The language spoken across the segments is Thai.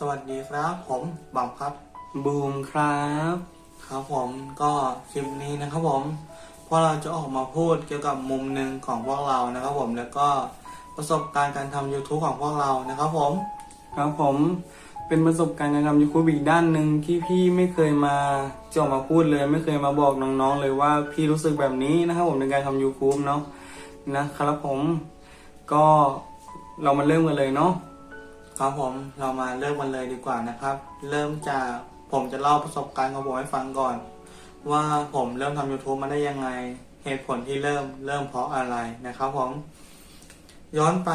สวัสดีครับ ผมบอมครับ บูมครับ ครับผมก็คลิปนี้นะครับผมพวกเราจะออกมาพูดเกี่ยวกับมุมหนึ่งของพวกเรานะครับผมแล้วก็ประสบการณ์การทำ YouTube ของพวกเรานะครับผม ครับผมเป็นประสบการณ์การทำยูทูบอีกด้านหนึ่งที่พี่ไม่เคยมาจะออกมาพูดเลย ไม่เคยมาบอกน้องๆเลยว่าพี่รู้สึกแบบนี้นะครับผมในการทำ YouTube เนาะนะครับผม ก็เรามาเริ่มกันเลยเนาะ ครับผมเรามาเริ่มกันเลยดีกว่านะครับ เริ่มจากผมจะเล่าประสบการณ์ของผมให้ฟังก่อน ว่าผมเริ่มทำ YouTube มาได้ยังไง เหตุผลที่เริ่มเริ่มเพราะอะไรนะครับผม ย้อนไป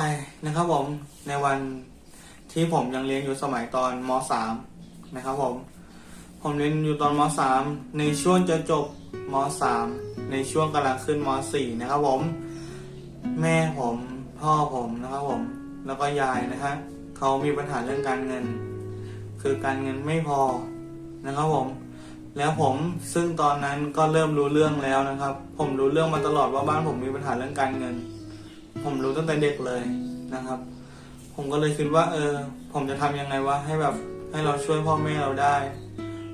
นะครับผมในวันที่ผมยังเรียนอยู่สมัยตอนม .3 นะครับผม ผมเรียนอยู่ตอนม .3 ในช่วงจะจบม .3 ในช่วงกำลังขึ้นม .4 นะครับผม แม่ผมพ่อผมนะครับผม แล้วก็ยายนะฮะ เขามีปัญหาเรื่องการเงิน คือการเงินไม่พอนะครับผม แล้วผมซึ่งตอนนั้นก็เริ่มรู้เรื่องแล้วนะครับ ผมรู้เรื่องมาตลอดว่าบ้านผมมีปัญหาเรื่องการเงิน ผมรู้ตั้งแต่เด็กเลยนะครับ ผมก็เลยคิดว่า เออ ผมจะทำยังไงวะให้แบบให้เราช่วยพ่อแม่เราได้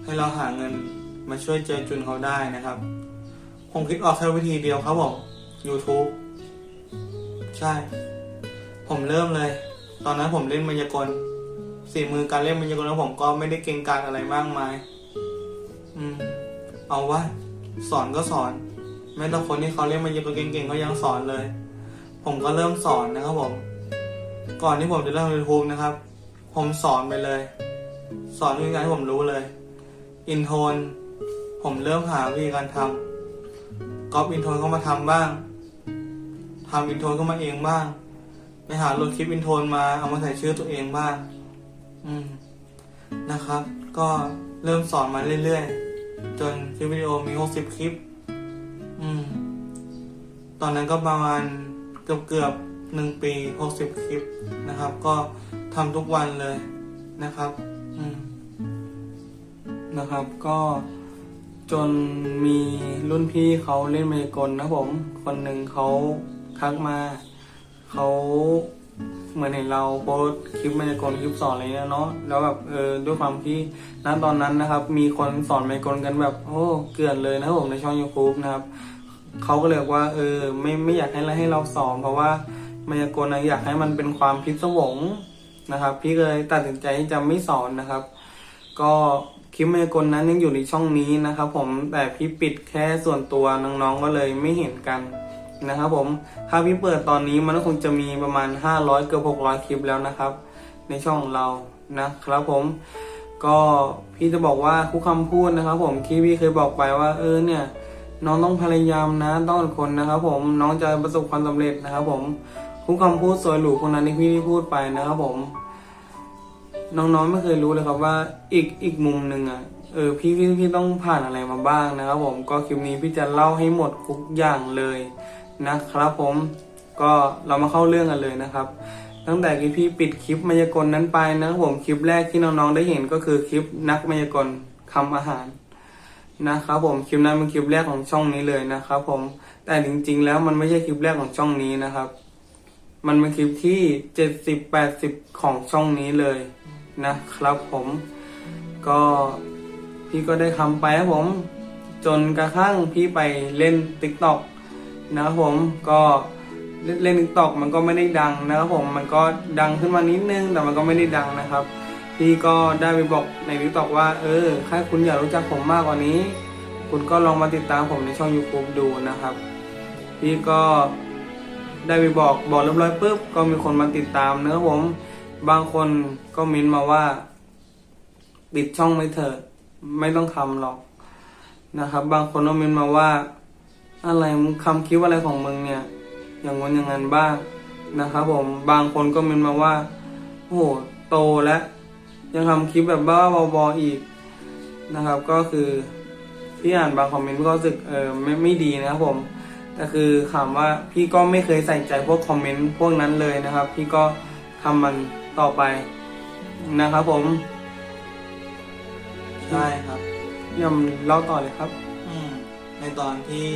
ให้เราหาเงินมาช่วยเจอจุนเขาได้นะครับ ผมคิดออกแค่วิธีเดียวครับผม YouTube ใช่ ผมเริ่มเลย ตอนนั้นผมเล่นมายากลสี่มือการเล่นมายากลของผมก็ไม่ได้เก่งกาจอะไรมากมาย อืม เอาวะสอนก็สอน แม้แต่คนที่เขาเล่นมายากลเก่งๆเขายังสอนเลย ผมก็เริ่มสอนนะครับผม ก่อนที่ผมจะเริ่มยูทูบนะครับ ผมสอนไปเลย สอนวิธีการที่ผมรู้เลย อินโทน ผมเริ่มหาวิธีการทำก๊อปอินโทนเข้ามาทำบ้างทำอินโทนเข้ามาเองบ้าง ไปหาโหลดคลิปอินโทนมาเอามาใส่ชื่อตัวเองบ้างอืมนะครับ ก็เริ่มสอนมาเรื่อยๆ จนคลิปวิดีโอมี60คลิป อืม ตอนนั้นก็ประมาณเกือบเกือบหนึ่งปี60คลิปนะครับ ก็ทำทุกวันเลยนะครับ อืม นะครับ ก็จนมีรุ่นพี่เขาเล่นมายากลนะผม คนหนึ่งเขาทักมา เขาเหมือนเห็นเราโพสคลิปมายากลคลิปสอนอะไรเงี้ยเนาะแล้วแบบเออด้วยความที่ณตอนนั้นนะครับ มีคนสอนมายากลกันแบบโอ้เกลื่อนเลยนะครับผมในช่อง YouTube นะครับเขาก็เลยว่าเออไม่ไม่อยากให้เราให้เราสอนเพราะว่ามายากลนะอยากให้มันเป็นความพิศวงนะครับ พี่เลยตัดสินใจที่จะไม่สอนนะครับ ก็คลิปมายากลนั้นยังอยู่ในช่องนี้นะครับ ผมแต่พี่ปิดแค่ส่วนตัวน้องๆก็เลยไม่เห็นกัน นะครับผมถ้าพี่เปิดตอนนี้มันก็คงจะมีประมาณ 500 เกือบ600 คลิปแล้วนะครับ ในช่องเรานะครับผม ก็พี่จะบอกว่าทุกคำพูดนะครับ ผมที่พี่เคยบอกไปว่า เออเนี่ย น้องต้องพยายามนะต้องอดทนนะครับ ผมน้องจะประสบความสำเร็จนะครับ ผมทุกคำพูดสวยหรูคนนั้นที่พี่พูดไปนะครับผมน้องๆไม่เคยรู้เลยครับว่าอีกอีกมุมหนึ่งอะเออพี่พี่พี่ต้องผ่านอะไรมาบ้างนะครับ ผมก็คลิปนี้พี่จะเล่าให้หมดทุกอย่างเลย นะครับผมก็เรามาเข้าเรื่องกันเลยนะครับ ตั้งแต่ที่พี่ปิดคลิปมายากลนั้นไปนะครับผมคลิปแรกที่น้องๆได้เห็นก็คือคลิปนักมายากลทำอาหารนะครับผมคลิปนั้นเป็นคลิปแรกของช่องนี้เลยนะครับผมแต่จริง ๆ แล้วมันไม่ใช่คลิปแรกของช่องนี้นะครับ มันเป็นคลิปที่เจ็ดสิบแปดสิบของช่องนี้เลยนะครับ ผมก็พี่ก็ได้ทำไปครับผม จนกระทั่งพี่ไปเล่นติ๊กต็อก นะครับผมก็เล่นติ๊กต็อกมันก็ไม่ได้ดังนะครับผมมันก็ดังขึ้นมานิดนึงแต่มันก็ไม่ได้ดังนะครับ พี่ก็ได้ไปบอกในติ๊กต็อกว่า เออถ้าคุณอยากรู้จักผมมากกว่านี้ คุณก็ลองมาติดตามผมในช่อง YouTube ดูนะครับ พี่ก็ได้ไปบอกบอกเรียบร้อยปุ๊บก็มีคนมาติดตามนะครับผมบางคนก็เม้นมาว่าปิดช่องไม่เถอะไม่ต้องทำหรอกนะครับ บางคนก็เม้นมาว่า อะไรคำคิดอะไรของมึงเนี่ย อย่างงั้นอย่างนั้นบ้างนะครับผมบางคนก็เม้นมาว่าโอ้โหโตแล้ว ยังทำคลิปแบบบ้าบอๆอีกนะครับ ก็คือพี่อ่านบางคอมเมนต์ก็รู้สึกเออไม่ไม่ดีนะครับผมแต่คือถามว่าพี่ก็ไม่เคยใส่ใจพวกคอมเมนต์พวกนั้นเลยนะครับ พี่ก็ทำมันต่อไปนะครับผมใช่ครับยอมเล่าต่อเลยครับ อืมในตอนที่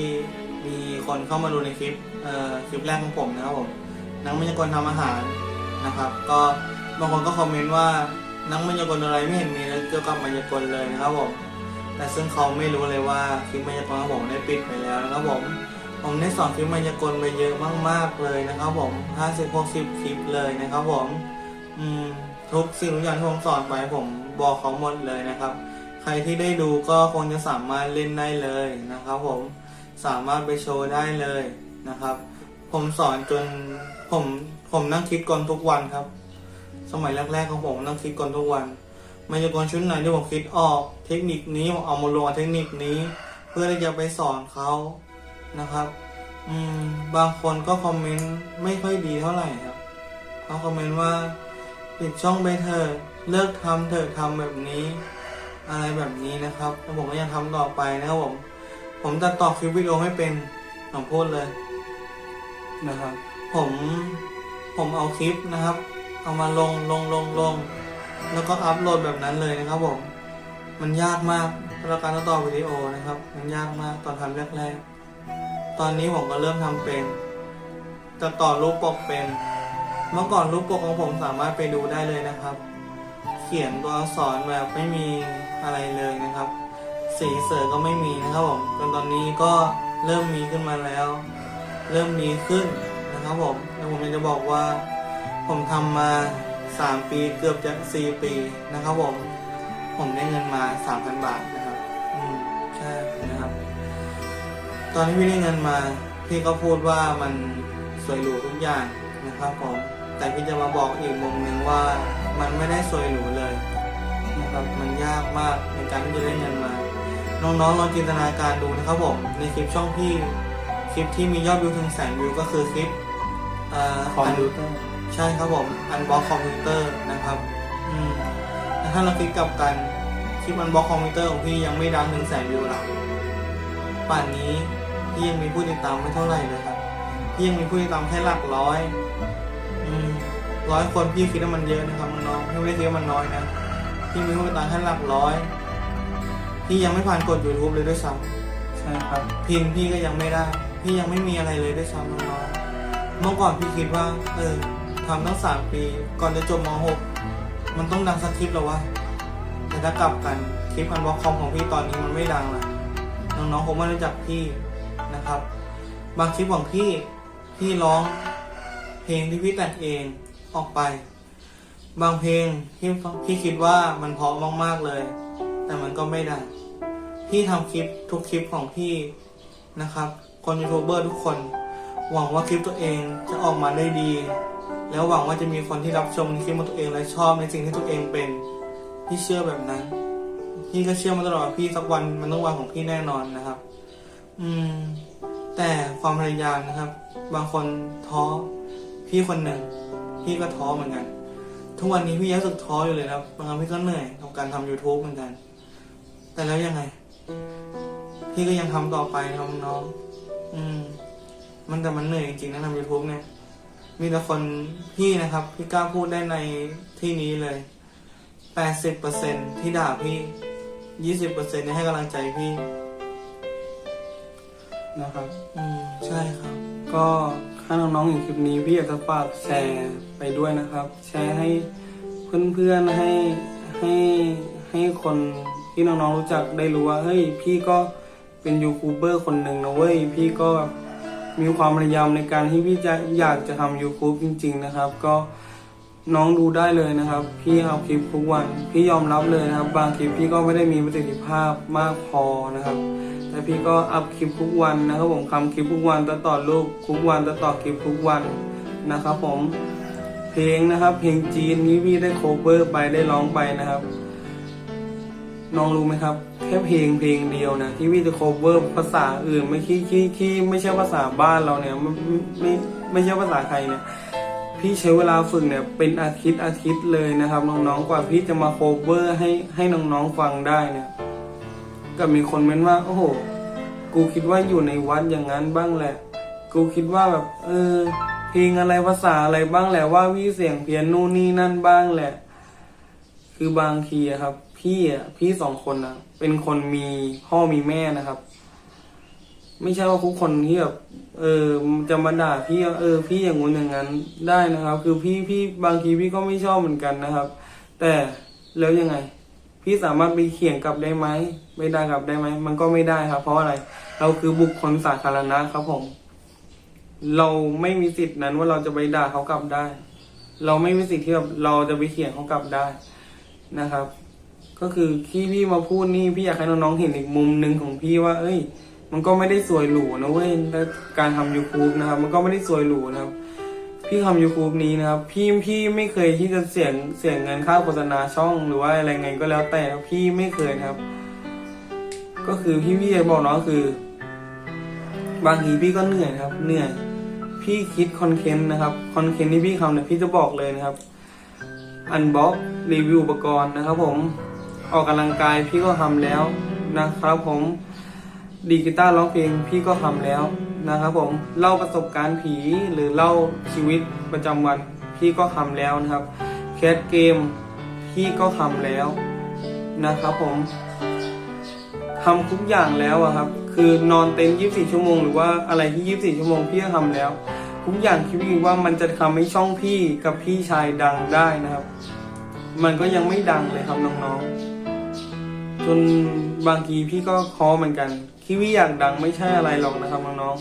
มีคนเข้ามาดูในคลิปเอ่อคลิปแรกของผมนะครับผมนักมายากลทำอาหารนะครับ ก็บางคนก็คอมเมนต์ว่านักมายากลอะไรไม่เห็นมีเกี่ยวกับมายากลเลยนะครับผมแต่ซึ่งเขาไม่รู้เลยว่าคลิปมายากลของผมได้ปิดไปแล้วนะครับผมผมได้สอนคลิปมายากลไปเยอะมากๆเลยนะครับผม50 60คลิปเลยนะครับผมอืมทุกสิ่งทุกอย่างที่ผมสอนไปผมบอกเขาหมดเลยนะครับ ใครที่ได้ดูก็คงจะสามารถเล่นได้เลยนะครับผม สามารถไปโชว์ได้เลยนะครับ ผมสอนจนผมผมนั่งคิดก่อนทุกวันครับ สมัยแรกๆของผมนั่งคิดก่อนทุกวันมายากลชุดไหนที่ผมคิดออก เทคนิคนี้ผมเอามาลงเทคนิคนี้ เพื่อที่จะไปสอนเขานะครับ อืมบางคนก็คอมเมนต์ไม่ค่อยดีเท่าไหร่ครับเขาคอมเมนต์ว่าปิดช่องไปเถอะเลิกทำเถอะทำแบบนี้ อะไรแบบนี้นะครับแล้วผมก็ยังทำต่อไปนะครับผม ผมตัดต่อคลิปวิดีโอไม่เป็นผมพูดเลยนะครับ ผมผมเอาคลิปนะครับ เอามาลงลงลงลง แล้วก็อัพโหลดแบบนั้นเลยนะครับผมมันยากมากสำหรับการตัดต่อวิดีโอนะครับ มันยากมากตอนทำแรกๆตอนนี้ผมก็เริ่มทำเป็นตัดต่อรูปปกเป็น เมื่อก่อนรูปปกของผมสามารถไปดูได้เลยนะครับ เขียนตัวอักษรแบบไม่มีอะไรเลยนะครับ สีเสือก็ไม่มีนะครับผมจนตอนนี้ก็เริ่มมีขึ้นมาแล้ว เริ่มดีขึ้นนะครับผมแล้วผมจะบอกว่า ผมทำมา 3 ปีเกือบจะ4ปีนะครับผมผมได้เงินมา 3,000 บาทนะครับ อืมใช่นะครับ ตอนที่พี่ได้เงินมาพี่ก็พูดว่ามันสวยหรูทุกอย่างนะครับผมแต่พี่จะมาบอกอีกมุมหนึ่งว่ามันไม่ได้สวยหรูเลยนะครับมันยากมากในการที่จะได้เงินมา น้องๆลองจินตนาการดูนะครับผมในคลิปช่องพี่คลิปที่มียอดวิวถึงแสนวิวก็คือคลิปเอ่อคอมพิวเตอร์ใช่ครับผมอันบ็อกคอมพิวเตอร์นะครับอืมแต่ถ้าเราคลิกกลับกันคลิปอันบ็อกคอมพิวเตอร์ของพี่ยังไม่ดังถึงแสนวิวหรอกป่านนี้พี่ยังมีผู้ติดตามไม่เท่าไหร่เลยครับพี่ยังมีผู้ติดตามแค่หลักร้อยอืมร้อยคนพี่คิดว่ามันเยอะนะครับน้องๆพี่ไม่ได้คิดว่ามันน้อยนะพี่มีผู้ติดตามแค่หลักร้อย พี่ยังไม่ผ่านกด YouTube เลยด้วยซ้ำใช่ครับ พินพี่ก็ยังไม่ได้ พี่ยังไม่มีอะไรเลยด้วยซ้ำน้องๆเมื่อก่อนพี่คิดว่า เออทำตั้งสามปี ก่อนจะจบม .6 มันต้องดังสักคลิปแล้ววะแต่ถ้ากลับกันคลิปอันบล็อกคอมของพี่ตอนนี้มันไม่ดังละน้องๆคงไม่รู้จักพี่นะครับ บางคลิปของพี่พี่ร้องเพลงที่พี่แต่งเองออกไป บางเพลงที่พี่คิดว่ามันเพราะมากๆเลย แต่มันก็ไม่ไดังพี่ทำคลิปทุกคลิปของพี่นะครับ คนยูทูบเบอร์ทุกคน หวังว่าคลิปตัวเองจะออกมาได้ดี แล้วหวังว่าจะมีคนที่รับชมคลิปของตัวเองและชอบในสิ่งที่ตัวเองเป็น พี่เชื่อแบบนั้น พี่ก็เชื่อมาตลอดพี่สักวันมันต้องวันของพี่แน่นอนนะครับ อืม แต่ความพยายามนะครับ บางคนท้อพี่คนหนึ่งพี่ก็ท้อเหมือนกัน ทุกวันนี้พี่ยังรู้สึกท้ออยู่เลยครับบางครั้งพี่ก็เหนื่อยกับการทำ YouTube เหมือนกัน แต่แล้วยังไง พี่ก็ยังทำต่อไปครับน้อง อืม มันแต่มันเหนื่อยจริงๆนะทำ YouTube เนี่ย มีแต่คนพี่นะครับ พี่กล้าพูดได้ในที่นี้เลยแปดสิบเปอร์เซ็นที่ด่าพี่ยี่สิบเปอร์เซ็นให้กำลังใจพี่ นะครับ อืม ใช่ครับ ก็ถ้าน้องๆเห็นคลิปนี้พี่อยากจะฝากแชร์ไปด้วยนะครับ แชร์ให้เพื่อนๆให้ให้ให้คน ที่น้องๆรู้จักได้รู้ว่าเฮ้ยพี่ก็เป็นยูทูบเบอร์คนหนึ่งนะเว้ยพี่ก็มีความพยายามในการที่พี่จะอยากจะทำ YouTube จริง ๆ นะครับ ก็น้องดูได้เลยนะครับ พี่เอาคลิปทุกวัน พี่ยอมรับเลยนะครับ บางคลิปพี่ก็ไม่ได้มีประสิทธิภาพมากพอนะครับ แต่พี่ก็อัพคลิปทุกวันนะครับผมทำคลิปทุกวันตัดต่อรูปทุกวันตัดต่อคลิปทุกวันนะครับ ผมเพลงนะครับ เพลงจีนนี้พี่ได้โคเวอร์ไปได้ร้องไปนะครับ น้องรู้ไหมครับ แค่เพลงเพลงเดียวนะที่พี่จะโคเวอร์ภาษาอื่นไม่ขี้ขี้ขี้ไม่ใช่ภาษาบ้านเราเนี่ยไม่ไม่ไม่ใช่ภาษาไทยเนี่ยพี่ใช้เวลาฝึกเนี่ยเป็นอาทิตย์อาทิตย์เลยนะครับน้องๆกว่าพี่จะมาโคเวอร์ให้ให้น้องๆฟังได้เนี่ยก็มีคนเม้นว่าโอ้โหกูคิดว่าอยู่ในวัดอย่างนั้นบ้างแหละ กูคิดว่าแบบ เออ เพลงอะไรภาษาอะไรบ้างแหละว่าพี่เสียงเพี้ยนนู่นนี่นั่นบ้างแหละ คือบางทีครับ พี่อะพี่สองคนอะเป็นคนมีพ่อมีแม่นะครับ ไม่ใช่ว่าทุกคนที่แบบเออจะมาด่าพี่ว่าเออ พี่อย่างงู้นอย่างนั้นได้นะครับ คือพี่พี่บางทีพี่ก็ไม่ชอบเหมือนกันนะครับ แต่แล้วยังไง พี่สามารถไปเขียงกลับได้ไหมไม่ได้กลับได้ไหมมันก็ไม่ได้ครับ เพราะอะไร เราคือบุคคลสาธารณะครับผม เราไม่มีสิทธินั้นว่าเราจะไปด่าเขากลับได้ เราไม่มีสิทธิ์ที่แบบเราจะไปเขียนเขากลับได้นะครับ ก็คือที่พี่มาพูดนี่พี่อยากให้น้องๆเห็นอีกมุมหนึ่งของพี่ว่า เอ้ย มันก็ไม่ได้สวยหรูนะเว้ยและการทำ YouTube นะครับ มันก็ไม่ได้สวยหรูนะครับ พี่ทำ YouTube นี้นะครับ พี่พี่ไม่เคยที่จะเสี่ยงเสี่ยงเงินค่าโฆษณาช่องหรือว่าอะไรไงก็แล้วแต่พี่ไม่เคยครับ ก็คือพี่พี่จะบอกน้องคือ บางทีพี่ก็เหนื่อยครับ เหนื่อย พี่คิดคอนเทนต์นะครับคอนเทนต์ที่พี่ทำเนี่ยพี่จะบอกเลยนะครับอันบ็อกรีวิวอุปกรณ์นะครับผม ออกกำลังกายพี่ก็ทำแล้วนะครับผมดีกีตาร์ร้องเพลงพี่ก็ทำแล้วนะครับผมเล่าประสบการณ์ผีหรือเล่าชีวิตประจำวันพี่ก็ทำแล้วนะครับแคสเกมพี่ก็ทำแล้วนะครับผมทำทุกอย่างแล้วอะครับ คือนอนเต็นท์24 ชั่วโมง หรือว่าอะไรที่ 24 ชั่วโมงพี่ก็ทำแล้ว ทุกอย่างที่พี่คิดว่ามันจะทำให้ช่องพี่กับพี่ชายดังได้นะครับ มันก็ยังไม่ดังเลยครับน้องๆ จนบางทีพี่ก็คอเหมือนกันที่พี่อยากดังไม่ใช่อะไรหรอกนะครับน้อง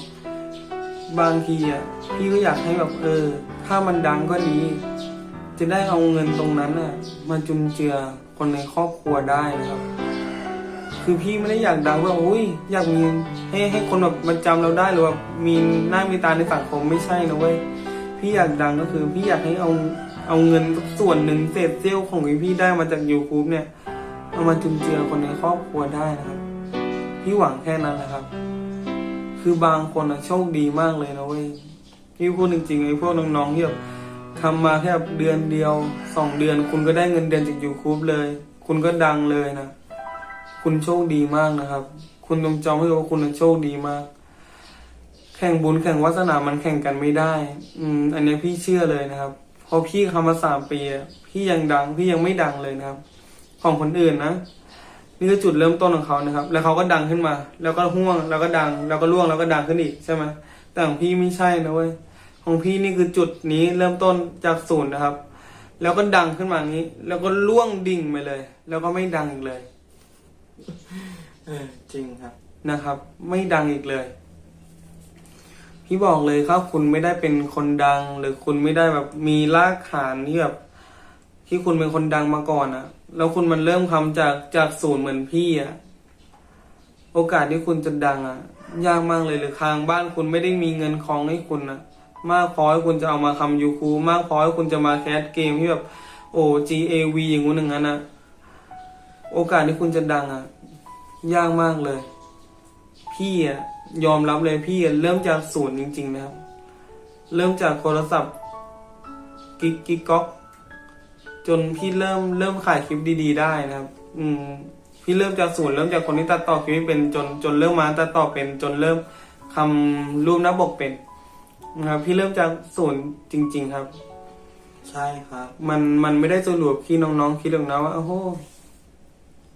ๆบางทีอะพี่ก็อยากให้แบบเออ ถ้ามันดังก็ดี จะได้เอาเงินตรงนั้นอะมาจุนเจือคนในครอบครัวได้นะครับ คือพี่ไม่ได้อยากดังว่าอุ้ยอยากมีให้ให้คนแบบมาจำเราได้หรือว่ามีหน้ามีตาในสังคมไม่ใช่นะเว้ยพี่อยากดังก็คือ พี่อยากให้เอาเอาเงินส่วนหนึ่งเศษเสี้ยวของที่พี่ได้มาจาก YouTube เนี่ย เอามาจุนเจือคนในครอบครัวได้นะครับ พี่หวังแค่นั้นนะครับ คือบางคนอะโชคดีมากเลยนะเว้ยพี่พูดจริงๆไอ้พวกน้องๆที่แบบทำมาแค่เดือนเดียวสองเดือน คุณก็ได้เงินเดือนจาก YouTube เลย คุณก็ดังเลยนะ คุณโชคดีมากนะครับ คุณต้องจำไว้ว่าคุณน่ะโชคดีมาก แข่งบุญแข่งวาสนามันแข่งกันไม่ได้ อืม อันนี้พี่เชื่อเลยนะครับพอพี่ทำมาสามปีพี่ยังดัง พี่ยังไม่ดังเลยนะครับ ของคนอื่นนะ นี่คือจุดเริ่มต้นของเขานะครับ แล้วเขาก็ดังขึ้นมา แล้วก็ห่วง แล้วก็ดัง แล้วก็ล่วง แล้วก็ดังขึ้นอีกใช่ไหมแต่ของพี่ไม่ใช่นะเว้ย ของพี่นี่คือจุดนี้เริ่มต้นจากศูนย์นะครับ แล้วก็ดังขึ้นมาอย่างนี้ แล้วก็ล่วงดิ่งไปเลย แล้วก็ไม่ดังอีกเลย เออจริงครับ นะครับ ไม่ดังอีกเลยพี่บอกเลยครับคุณไม่ได้เป็นคนดัง หรือคุณไม่ได้แบบมีรากฐานที่แบบที่คุณเป็นคนดังมาก่อนอะ แล้วคุณมันเริ่มทำจากจากศูนย์เหมือนพี่อะโอกาสที่คุณจะดังอะยากมากเลยหรือทางบ้านคุณไม่ได้มีเงินคองให้คุณนะมากพอให้คุณจะเอามาทำยูคูมากพอให้คุณจะมาแคสเกมที่แบบโอ้ GAV อย่างงู้นอย่างนั้นนะโอกาสที่คุณจะดังอะยากมากเลย พี่อะยอมรับเลยพี่เริ่มจากศูนย์จริง ๆ นะครับ เริ่มจากโทรศัพท์ กิ๊กกิ๊กก๊อก จนพี่เริ่มเริ่มขายคลิปดี ๆ ได้นะครับ อืมพี่เริ่มจากศูนย์เริ่มจากคนที่ตัดต่อคลิปไม่เป็นจนจนเริ่มมาตัดต่อเป็น จนเริ่มทำรูปหน้าปกเป็นนะครับ พี่เริ่มจากศูนย์จริง ๆ ครับ ใช่ครับ มันมันไม่ได้สรุปที่น้องๆคิดหรอกนะว่าโอ้โห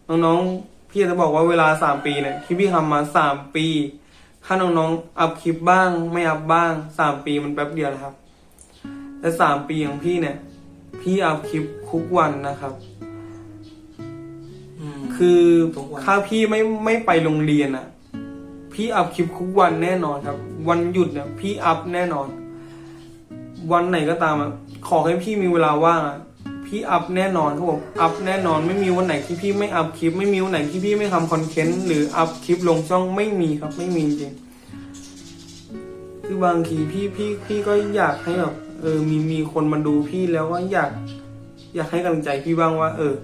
น้องๆพี่จะบอกว่าเวลาสามปีเนี่ยที่พี่ทำมาสามปีถ้าน้องๆอัพคลิปบ้าง ไม่อัพบ้างสามปีมันแป๊บเดียวนะครับ แต่สามปีของพี่เนี่ย พี่อัพคลิปทุกวันนะครับอืมคือทุกวันถ้าพี่ไม่ไม่ไปโรงเรียนอะพี่อัพคลิปทุกวันแน่นอนครับ วันหยุดเนี่ยพี่อัพแน่นอน วันไหนก็ตามอะขอให้พี่มีเวลาว่างอะพี่อัพแน่นอนครับผมอัพแน่นอน ไม่มีวันไหนที่พี่ไม่อัพคลิป ไม่มีวันไหนที่พี่ไม่ทำคอนเทนต์หรืออัพคลิปลงช่องไม่มีครับ ไม่มีจริงคือบางทีพี่พี่พี่ก็อยากให้แบบ เออ มีมีคนมาดูพี่แล้วก็อยาก อยากให้กำลังใจพี่บ้างว่า เออ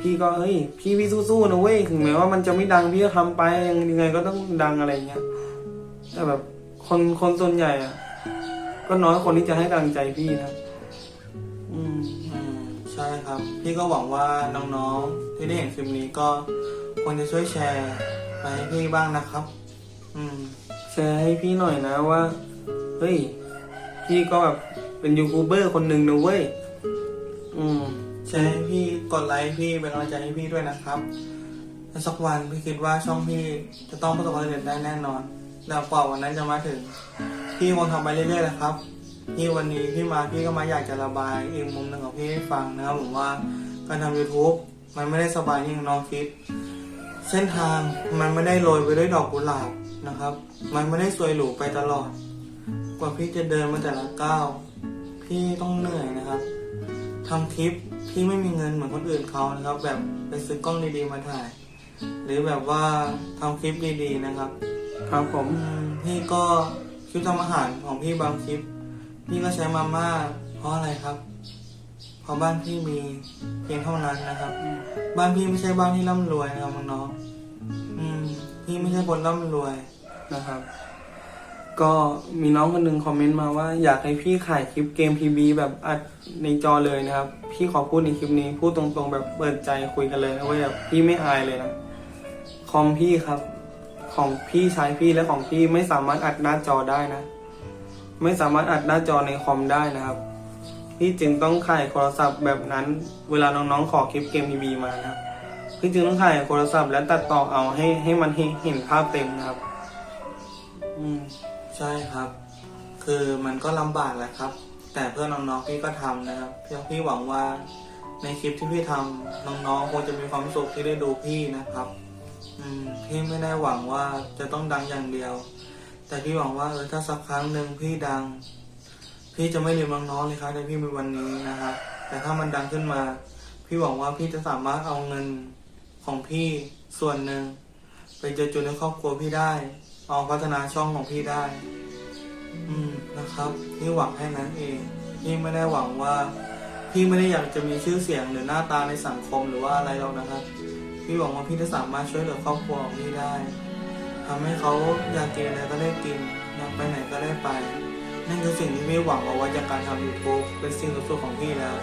พี่ก็เฮ้ย พี่พี่สู้ๆนะเว้ยถึงแม้ว่ามันจะไม่ดังพี่ก็ทำไปยังไงก็ต้องดังอะไรเงี้ยแต่แบบคนคนส่วนใหญ่อะก็น้อยคนที่จะให้กำลังใจพี่นะอืมอืมใช่ครับ พี่ก็หวังว่าน้องๆที่ได้เห็นคลิปนี้ก็คงจะช่วยแชร์ไปให้พี่บ้างนะครับ อืมแชร์ให้พี่หน่อยนะว่า เฮ้ย พี่ก็แบบเป็นยูทูบเบอร์คนหนึ่งนะเว้ย อืมแชร์ให้พี่กดไลค์พี่เป็นกำลังใจให้พี่ด้วยนะครับและสักวันพี่คิดว่าช่องพี่จะต้องประสบความสำเร็จได้แน่นอนแล้วกว่าวันนั้นจะมาถึง พี่คงทำไปเรื่อยๆแหละครับที่วันนี้พี่มาพี่ก็มาอยากจะระบายอีกมุมหนึ่งของพี่ให้ฟังนะครับผมว่าการทำ YouTube มันไม่ได้สบายอย่างน้องคิด เส้นทางมันไม่ได้โรยไปด้วยดอกกุหลาบนะครับ มันไม่ได้สวยหรูไปตลอด กว่าพี่จะเดินมาแต่ละก้าว พี่ต้องเหนื่อยนะครับทำคลิปพี่ไม่มีเงินเหมือนคนอื่นเขานะครับ แบบไปซื้อกล้องดีๆมาถ่าย หรือแบบว่าทำคลิปดีๆนะครับ ครับผมอืมพี่ก็คลิปทำอาหารของพี่บางคลิป พี่ก็ใช้มาม่าเพราะอะไรครับ เพราะบ้านพี่มีเพียงเท่านั้นนะครับ บ้านพี่ไม่ใช่บ้านที่ร่ำรวยนะครับน้องๆอืมพี่ไม่ใช่คนร่ำรวยนะครับ ก็มีน้องคนหนึ่งคอมเมนต์มาว่าอยากให้พี่ขายคลิปเกมพีบีแบบอัดในจอเลยนะครับ พี่ขอพูดในคลิปนี้พูดตรงๆ แบบเปิดใจคุยกันเลยนะว่าแบบพี่ไม่อายเลยนะคอมพี่ครับ ของพี่ใช้พี่และของพี่ไม่สามารถอัดหน้าจอได้นะ ไม่สามารถอัดหน้าจอในคอมได้นะครับ พี่จึงต้องขายโทรศัพท์แบบนั้น เวลาน้องๆขอคลิปเกมพีบีมานะครับพี่จึงต้องขายโทรศัพท์และตัดต่อเอาให้ให้มันเห็นเห็นภาพเต็มนะครับ อืม ใช่ครับ คือมันก็ลำบากแหละครับ แต่เพื่อนน้องๆพี่ก็ทำนะครับเพียงพี่หวังว่าในคลิปที่พี่ทำน้องๆคงจะมีความสุขที่ได้ดูพี่นะครับ อืมพี่ไม่ได้หวังว่าจะต้องดังอย่างเดียว แต่พี่หวังว่าเออถ้าสักครั้งหนึ่งพี่ดัง พี่จะไม่ลืมน้องๆเลยครับในพี่มีวันนี้นะครับ แต่ถ้ามันดังขึ้นมา พี่หวังว่าพี่จะสามารถเอาเงินของพี่ส่วนหนึ่งไปเจอจุนในครอบครัวพี่ได้ เอาพัฒนาช่องของพี่ได้ อืมนะครับพี่หวังแค่นั้นเองพี่ไม่ได้หวังว่า พี่ไม่ได้อยากจะมีชื่อเสียงหรือหน้าตาในสังคมหรือว่าอะไรหรอกนะครับ พี่หวังว่าพี่จะสามารถช่วยเหลือครอบครัวของพี่ได้ทำให้เขาอยากกินอะไรก็ได้กินอยากไปไหนก็ได้ไปนั่นคือสิ่งที่พี่หวังเอาไว้จากการทำยูทูบเป็นสิ่งสุดๆของพี่แล้ว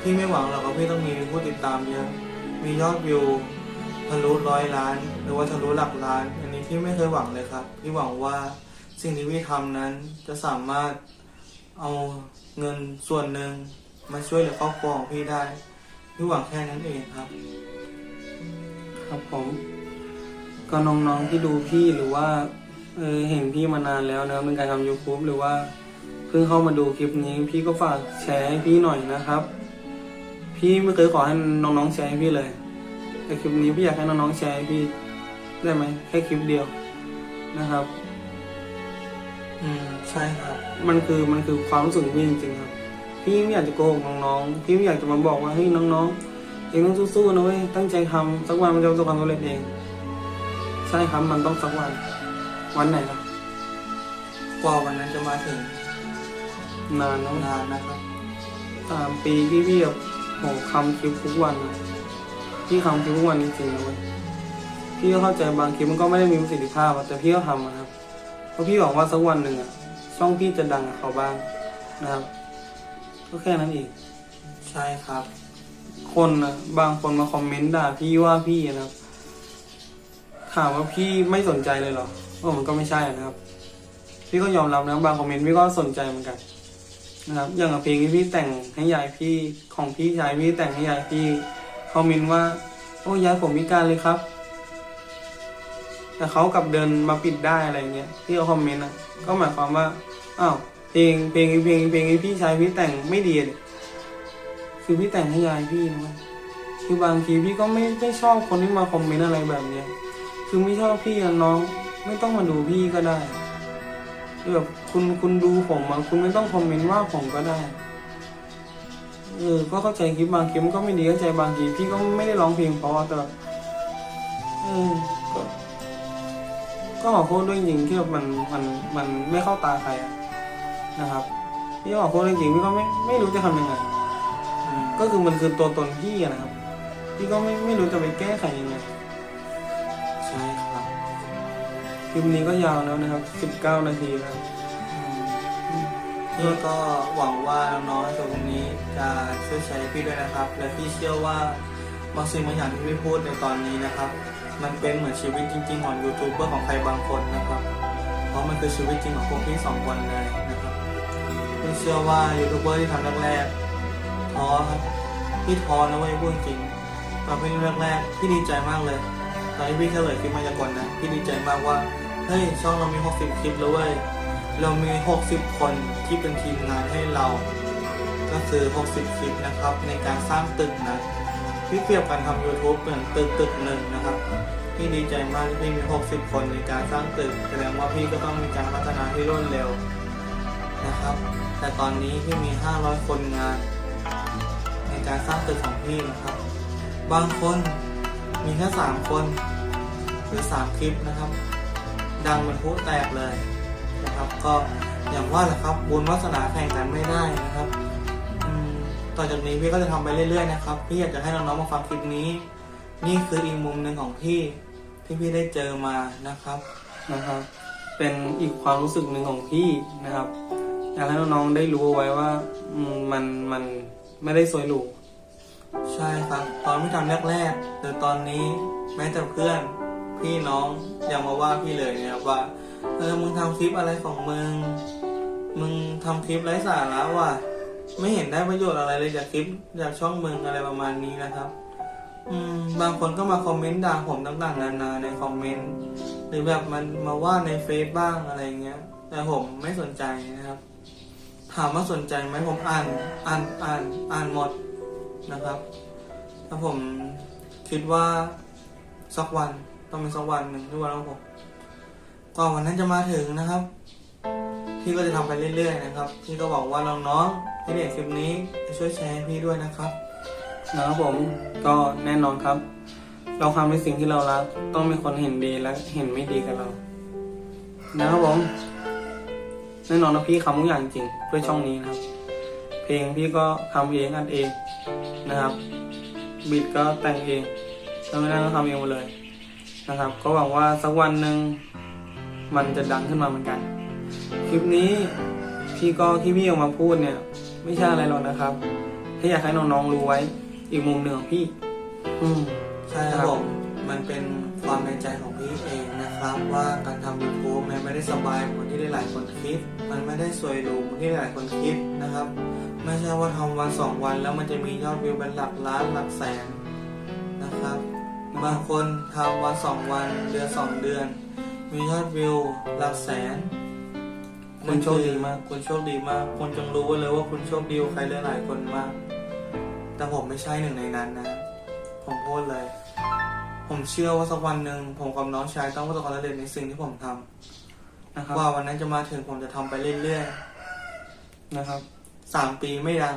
พี่ไม่หวังหรอกว่าพี่ต้องมีผู้ติดตามเยอะ มียอดวิวทะลุร้อยล้าน หรือว่าทะลุหลักล้านอัน พี่ไม่เคยหวังเลยครับ พี่หวังว่าสิ่งที่พี่ทำนั้นจะสามารถเอาเงินส่วนหนึ่งมาช่วยเหลือครอบครัวของพี่ได้ พี่หวังแค่นั้นเองครับ ครับผมก็น้องๆที่ดูพี่หรือว่าเออเห็นพี่มานานแล้วนะครับในการทำ YouTube หรือว่าเพิ่งเข้ามาดูคลิปนี้ พี่ก็ฝากแชร์ให้พี่หน่อยนะครับ พี่ไม่เคยขอให้น้องๆแชร์ให้พี่เลยแต่คลิปนี้พี่อยากให้น้องๆแชร์ให้พี่ ได้ไหมแค่คลิปเดียวนะครับ อืมใช่ครับ มันคือมันคือความรู้สึกของพี่จริงๆครับ พี่ไม่อยากจะโกหกน้องๆ พี่ไม่อยากจะมาบอกว่าเฮ้ยน้องๆเองต้องสู้ๆนะเว้ยตั้งใจทำสักวันมันจะประสบความสำเร็จเอง ใช่ครับมันต้องสักวัน วันไหนครับกว่าวันนั้นจะมาถึงนานแล้วนานนะครับ สามปีที่พี่แบบโหคำคลิปทุกวันอะพี่คำคลิปทุกวันจริงๆนะเว้ย พี่ก็เข้าใจบางคลิปมันก็ไม่ได้มีประสิทธิภาพอะแต่พี่ก็ทำอะครับ เพราะพี่หวังว่าสักวันหนึ่งอะช่องพี่จะดังกับเขาบ้างนะครับ ก็แค่นั้นเองใช่ครับ คนนะบางคนมาคอมเมนต์ด่าพี่ว่าพี่นะครับ ถามว่าพี่ไม่สนใจเลยเหรอว่ามันก็ไม่ใช่นะครับ พี่ก็ยอมรับนะบางคอมเมนต์พี่ก็สนใจเหมือนกันนะครับ อย่างกับเพลงที่พี่แต่งให้ยายพี่ของพี่ชายพี่แต่งให้ยายพี่คอมเมนต์ว่า โอ้ยายผมพิการเลยครับ แต่เขากลับเดินมาปิดได้อะไรเงี้ยที่เขาคอมเมนต์อะก็หมายความว่าอ้าวเพลงเพลงเพลงเพลงอีพี่ชายพี่แต่งไม่ดีเลยคือพี่แต่งให้ยายพี่นะคือบางทีพี่ก็ไม่ไม่ชอบคนที่มาคอมเมนต์อะไรแบบเนี้ยคือไม่ชอบพี่น้อง ไม่ต้องมาดูพี่ก็ได้หรือแบบคุณคุณดูผมมาคุณไม่ต้องคอมเมนต์ว่าผมก็ได้เออก็เข้าใจคลิปบางคลิปมันก็ไม่ดีเข้าใจบางทีพี่ก็ไม่ได้ร้องเพลงเพราะแต่เออ ก็ก็ขอโทษด้วยจริงๆที่แบบมันมันมันไม่เข้าตาใครอะนะครับพี่ขอโทษจริงๆพี่ก็ไม่ไม่รู้จะทำยังไงอืมก็คือมันคือตัวตนพี่อะนะครับพี่ก็ไม่ไม่รู้จะไปแก้ไขยังไงใช่ครับคลิปนี้ก็ยาวแล้วนะครับ19นาทีแล้วอืมพี่ก็หวังว่าน้องๆในส่วนตรงนี้จะช่วยใช้พี่ด้วยนะครับ และพี่เชื่อว่าบางสิ่งบางอย่างที่พี่พูดในตอนนี้นะครับ มันเป็นเหมือนชีวิตจริงๆของยูทูบเบอร์ของใครบางคนนะครับ เพราะมันคือชีวิตจริงของพวกพี่สองคนเลยนะครับพี่เชื่อว่ายูทูบเบอร์ที่ทำแรกๆท้อครับพี่ท้อนะเว้ยพูดจริงตอนพี่แรกๆพี่ดีใจมากเลยตอนที่พี่เฉลยคลิปมายากลนะพี่ดีใจมากว่าเฮ้ยช่องเรามี 60 คลิปแล้วเว้ยเรามี 60 คนที่เป็นทีมงานให้เรา ก็คือ 60 คลิปนะครับ ในการสร้างตึกนะ พี่เปรียบการทำ YouTube เหมือนตึกตึกหนึ่งนะครับพี่ดีใจมากที่มี 60 คนในการสร้างตึก แสดงว่าพี่ก็ต้องมีการพัฒนาที่รวดเร็วนะครับ แต่ตอนนี้พี่มี 500 คนงาน ในการสร้างตึกของพี่นะครับ บางคนมีแค่ 3 คน หรือ 3 คลิปนะครับ ดังเป็นพลุแตกเลยนะครับ ก็อย่างว่าแหละครับบุญวาสนาแข่งกันไม่ได้นะครับ ต่อจากนี้พี่ก็จะทำไปเรื่อยๆนะครับ พี่อยากจะให้น้องๆมาฟังคลิปนี้ นี่คืออีกมุมหนึ่งของพี่ที่พี่ได้เจอมานะครับนะครับ เป็นอีกความรู้สึกหนึ่งของพี่นะครับอยากให้น้องๆได้รู้เอาไว้ว่ามันมันไม่ได้สวยหรูใช่ครับตอนพี่ทำแรกๆหรือตอนนี้แม้แต่เพื่อนพี่น้องยังมาว่าพี่เลยเนี่ยว่าเออมึงทำคลิปอะไรของมึง มึงทำคลิปไร้สาระว่ะ ไม่เห็นได้ประโยชน์อะไรเลยจากคลิปจากช่องมึงอะไรประมาณนี้นะครับ อืมบางคนก็มาคอมเมนต์ด่าผมต่างๆนานาในคอมเมนต์หรือแบบมันมาว่าในเฟซบ้างอะไรเงี้ย แต่ผมไม่สนใจนะครับ ถามว่าสนใจไหมผมอ่านอ่านอ่านอ่านหมดนะครับแล้วผมคิดว่าสักวันต้องเป็นสักวันหนึ่งที่วันของผมก่อนวันนั้นจะมาถึงนะครับ พี่ก็จะทำไปเรื่อยๆนะครับ พี่ก็บอกว่าน้องๆที่เด็กคลิปนี้จะช่วยแชร์ให้พี่ด้วยนะครับนะครับผมก็แน่นอนครับ เราทำในสิ่งที่เรารักต้องมีคนเห็นดีและเห็นไม่ดีกับเรา นะครับผมแน่นอนนะพี่ทำทุกอย่างจริงเพื่อช่องนี้นะครับ เพลงพี่ก็ทำเองอัดเองนะครับบีทก็แต่งเองแล้วไม่ได้ก็ทำเองหมดเลยนะครับ ก็หวังว่าสักวันหนึ่งมันจะดังขึ้นมาเหมือนกัน คลิปนี้พี่ก็ที่พี่ออกมาพูดเนี่ย ไม่ใช่อะไรหรอกนะครับถ้าอยากให้น้องๆรู้ไว้ อีกมุมหนึ่งของพี่ อืมใช่ครับผมมันเป็นความในใจของพี่เองนะครับ ว่าการทำ YouTube มันไม่ได้สบายเหมือนที่หลายๆคนคิด มันไม่ได้สวยหรูเหมือนที่หลายๆคนคิดนะครับ ไม่ใช่ว่าทำวันสองวันแล้วมันจะมียอดวิวเป็นหลักล้านหลักแสนนะครับบางคนทำวันสองวันเดือนสองเดือน มียอดวิวหลักแสน คุณโชคดีมาก คุณโชคดีมาก คุณจงรู้ไว้เลยว่าคุณโชคดีกว่าใครหลายๆคนมาก แต่ผมไม่ใช่หนึ่งในนั้นนะ ผมพูดเลย ผมเชื่อว่าสักวันหนึ่งผมกับน้องชายต้องประสบความสำเร็จในสิ่งที่ผมทำนะครับกว่าวันนั้นจะมาถึงผมจะทำไปเรื่อยนะครับๆสามปีไม่ดัง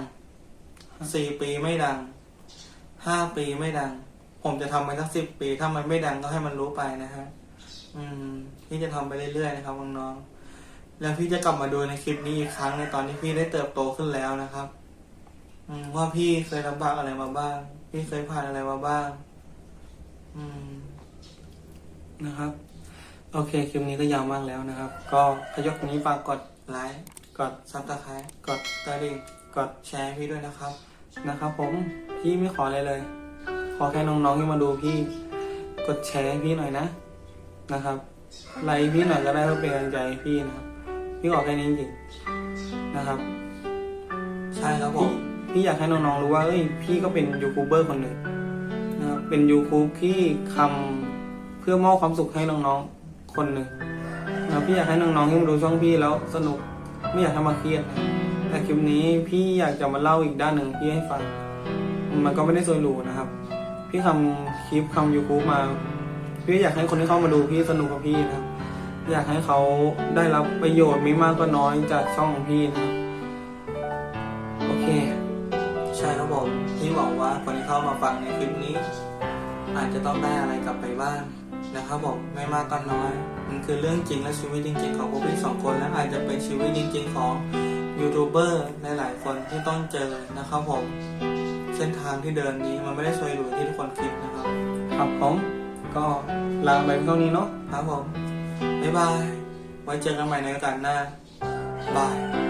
สี่ปีไม่ดัง ห้าปีไม่ดัง ผมจะทำไปสักสิบปี ถ้ามันไม่ดังก็ให้มันรู้ไปนะฮะ อืมพี่จะทำไปเรื่อยๆ นะครับน้องๆ แล้วพี่จะกลับมาดูในคลิปนี้อีกครั้งในตอนที่พี่ได้เติบโตขึ้นแล้วนะครับอืมว่าพี่เคยลำบากอะไรมาบ้าง พี่เคยผ่านอะไรมาบ้าง อืม นะครับ โอเคคลิปนี้ก็ยาวมากแล้วนะครับ ก็ขยกนี้ฝากกดไลค์กดซับสไครต์กดกระดิ่งกดแชร์ให้พี่ด้วยนะครับ นะครับ ผมพี่ไม่ขออะไรเลย ขอแค่น้องๆที่มาดูพี่ กดแชร์ให้พี่หน่อยนะนะครับไลค์พี่หน่อยก็ได้เพื่อเป็นกำลังใจให้พี่นะครับ พี่ขอแค่นี้จริงๆนะครับ ใช่ครับผพี่มพี่อยากให้น้องๆรู้ว่าเอ้ยพี่ก็เป็นยูทูบเบอร์คนหนึ่งนะครับเป็นยูทูบที่ทำเพื่อมอบความสุขให้น้องๆคนหนึ่งนะครับพี่อยากให้น้องๆที่มาดูช่องพี่แล้วสนุกไม่อยากให้มาเครียดนะแต่คลิปนี้พี่อยากจะมาเล่าอีกด้านหนึ่งของพี่ให้ฟัง มันก็ไม่ได้สวยหรูนะครับ พี่ทำคลิปทำยูทูบมา พี่อยากให้คนที่เข้ามาดูพี่สนุกกับพี่นะครับ อยากให้เขาได้รับประโยชน์ไม่มากก็น้อยจากช่องของพี่นะครับโอเค ใช่ครับผมพี่หวังว่าคนที่เข้ามาฟังในคลิปนี้ อาจจะต้องได้อะไรกลับไปบ้างนะครับผมไม่มากก็น้อย มันคือเรื่องจริงและชีวิตจริง ๆ ของพวกพี่สองคนและอาจจะเป็นชีวิตจริง ๆ ของยูทูบเบอร์หลายๆคนที่ต้องเจอนะครับผมเส้นทางที่เดินนี้มันไม่ได้สวยหรูที่ทุกคนคิดนะครับ ครับผมก็ลาไปเท่านี้เนาะครับผม บ๊ายบาย ไว้เจอกันใหม่ในโอกาสหน้า บาย